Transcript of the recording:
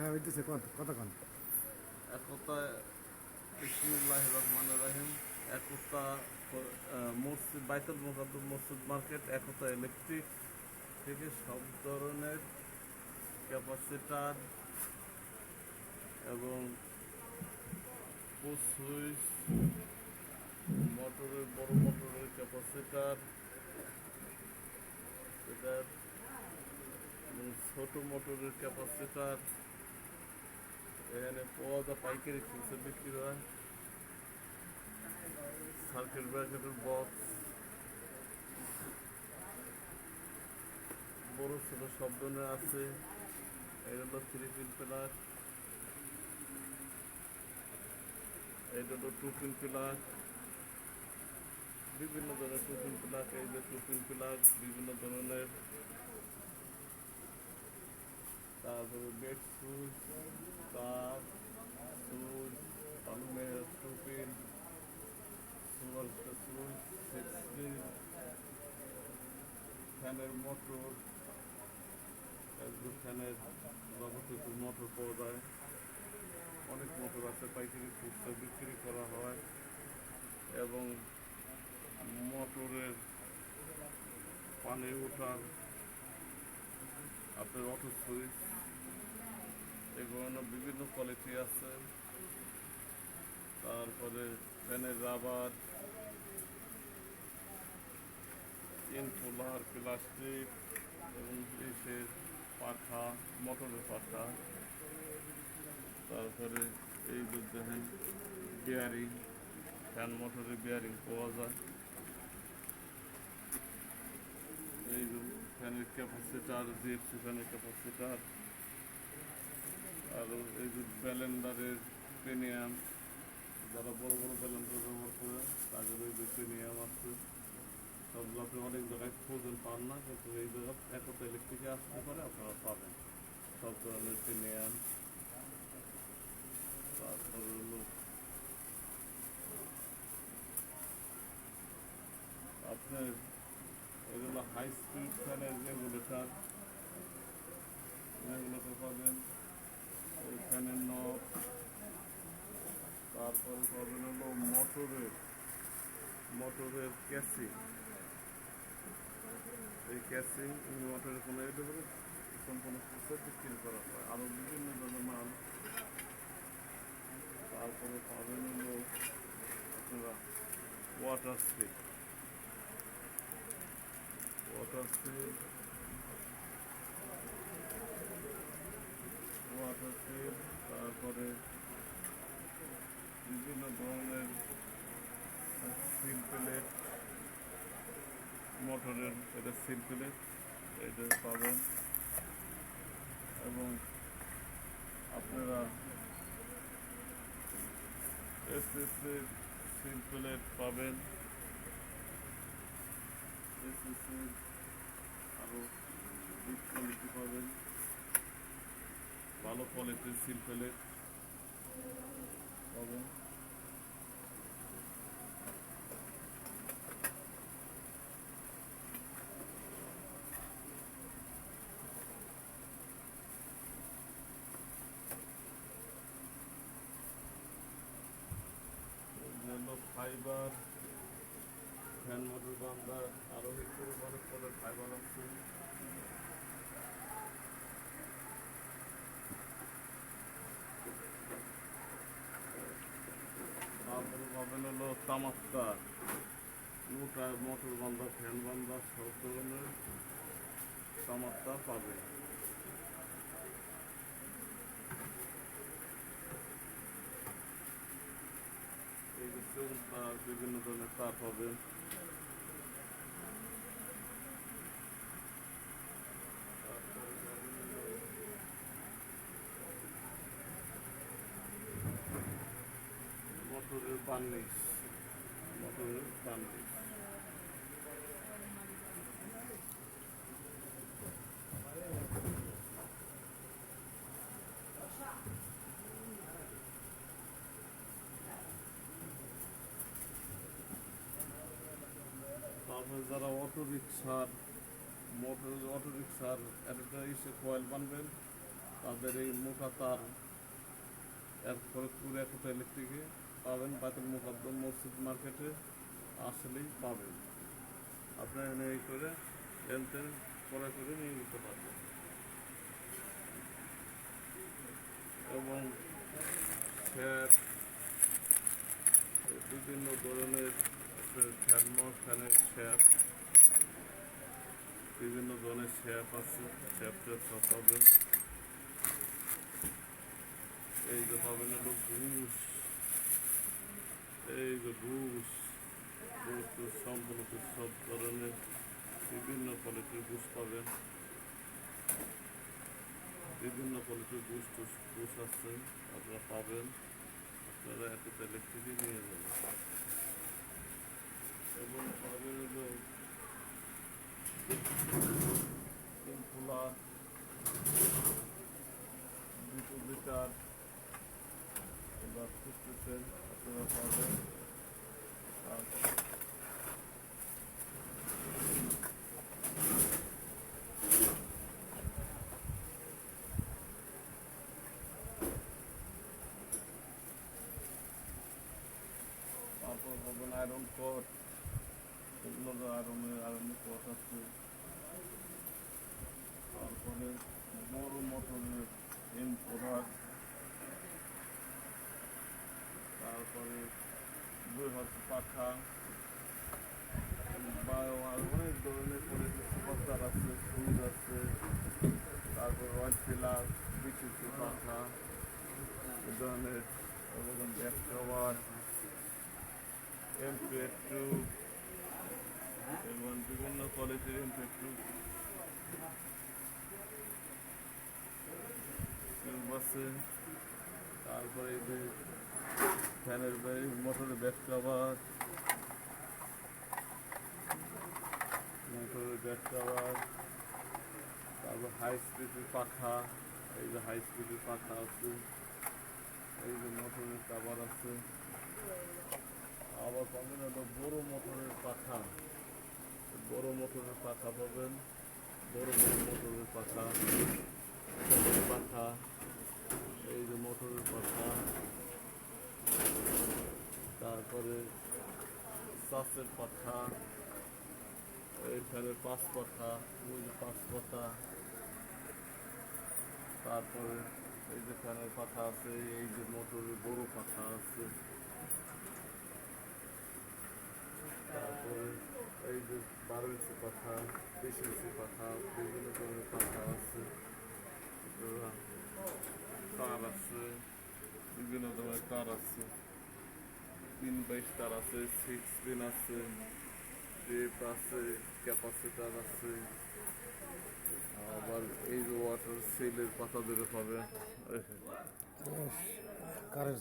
হ্যাঁ হইতেছে কত কতক্ষণ একতায় বিসমুল্লাহ রহমান রাহিম একতা মসজিদ বাইতুল মোকাদ্দম মসজিদ মার্কেট একতা ইলেকট্রিক। থেকে সব ধরনের ক্যাপাসিটার এবং সুইচ মোটরের বড় মোটরের ক্যাপাসিটার সেটার এবং ছোট মোটরের ক্যাপাসিটার। এখানে যায় পাইকারি খুচরো বিক্রি হয়। সার্কিট ব্রেকারের বক্স বড় ছোট সব ধরনের আছে। এটা হলো থ্রি পিন প্লাগ এটা হলো টু পিন প্লাগ বিভিন্ন ধরনের টু পিন প্লাগ এই যে টু পিন প্লাগ বিভিন্ন ধরনের। তারপরে বেড সুইচ তার switch পালমের two pin super switch sixteen ফ্যানের মোটর ফ্যানের যাবতীয় মোটর পাওয়া যায়। অনেক মোটর আছে, পাইকারি খুচরা বিক্রি করা হয় এবং মোটরের পানি ওঠার আপনার অটো সুইচ এগুলো বিভিন্ন কোয়ালিটি আছে। তারপরে ফ্যানের রাবার ইনফুলার প্লাস্টিক এবং এসের পাখা, মোটরের পাখা। তারপরে এই যে দেখেন বিয়ারিং ফ্যান মোটরের বিয়ারিং পাওয়া যায়। এই ফ্যানের ক্যাপাসিটার জিএফসি ফ্যানের ক্যাপাসিটার আর এই যে ব্যালেন্ডারের প্রিমিয়াম যারা বড় বড় ব্যালেন্ডার ব্যবহার করে, তাদের ওই যে প্রিমিয়াম আছে। সব আপনি অনেক জায়গায় খোঁজেন পান না, কিন্তু এই জায়গা একতা ইলেকট্রিকে আসতে পারে, আপনারা পাবেন। সব ধরনের প্রিমিয়াম তারপরে হলো আপনার এগুলো হাই স্পিড ফ্যানের রেগুলেটার রেগুলেটার পাবেন। ওই ফ্যানের নব তারপরে পাবেন হলো মোটরের মোটরের ক্যাসিং এই ক্যাসিং মোটরের কোনো এটা করে সম্পূর্ণ প্রসেস বিক্রি করা হয়। আরও বিভিন্ন ধরনের মাল তারপরে পাবেন আপনারা water speed water speed water speed তারপরে বিভিন্ন ধরনের সিল প্লেট মোটরের এটা সিল এটা পাবেন। এবং আপনারা এসএসসির সিল প্লেট পাবেন। এসএসসির আরও কোয়ালিটি পাবেন। ভালো কোয়ালিটির সিল পাবেন। ফাইবার ফ্যান মোটর বান্ধা আরও একটু অনেক পদের ফাইবার আছে তারপরে পাবেন হলো তামাক্কা মোটা মোটর বান্ধা ফ্যান বান্ধা সব ধরনের তামাক্কা পাবেন। এই যে তার বিভিন্ন ধরনের তার মটরের মোটরের বার্নিশ মোটরের বার্নিশ তারপরে যারা অটো রিক্সার মোটর অটো রিক্সার একটা কয়েল বানবেন, তাদের এই মোটা তার এর ফরিদপুর একতা ইলেকট্রিকে পাবেন বাতিল মুকাদ্দম মসজিদ মার্কেটে আসলেই পাবেন। আপনারা এনে এই করে এনতে করে করে নিয়ে নিতে পারবেন। এবং ফ্যাট বিভিন্ন ধরনের থ্যার্মো ফ্যানের শ্যাপ বিভিন্ন ধরনের শ্যাপ আছে শ্যাপ ট্যাপ সব পাবেন এই যে পাবেন হলো ঘুষ। এই যে ঘুষ ঘুষ সম্পূর্ণ সব ধরনের বিভিন্ন কোয়ালিটির ঘুষ পাবেন বিভিন্ন কোয়ালিটির ঘুষ ঘুষ আছে, আপনারা পাবেন। আপনারা এত ইলেকট্রিকই নিয়ে যাবেন। এবং হলো কুলার দুটো লিটার এবার খুঁজতেছেন আপনারা পাবেন আর কট আয়রনের আয়রনের কট আছে। তারপরে বড় মোটরের এম প্রোডাক্ট তারপরে দুই হাত পাখা। বা অনেক ধরনের সুপারস্টার আছে, সুইচ আছে। তারপর ওয়াইট ফিলার বিচিত্র পাখা। এ ধরনের ব্যাক কভার এমপেড টু এবং বিভিন্ন এমপেড টু আছে তারপরে যে ফ্যানের মোটরের ব্যাক কভার মোটরের ব্যাক কভার, তারপর হাই স্পিডের পাখা, এই যে হাই স্পিডের পাখা আছে, এই যে মোটরের কভার আছে, আবার পাবেন হলো বড় মোটরের পাখা। বড় মোটরের পাখা পাবেন, বড় বড় মোটরের পাখা পাখা, এই যে মোটরের পাখা। তারপরে চাষের পাখা এই ফ্যানের পাঁচ পাখা, ওই যে পাঁচ পাখা। তারপরে এই যে ফ্যানের পাখা আছে, এই যে মোটরের বড় পাখা আছে। তারপরে এই যে বারো ইঞ্চি পাখা বিশ পাখা বিভিন্ন ধরনের পাখা আছে তার আছে, বিভিন্ন ধরনের তার আছে, তিন বাইশ তার আছে সিক্স পিন আছে টেপ আছে ক্যাপাসিটার আছে, আবার এই যে ওয়াটার সেলের পাতা ধরে পাবে। কারেন্ট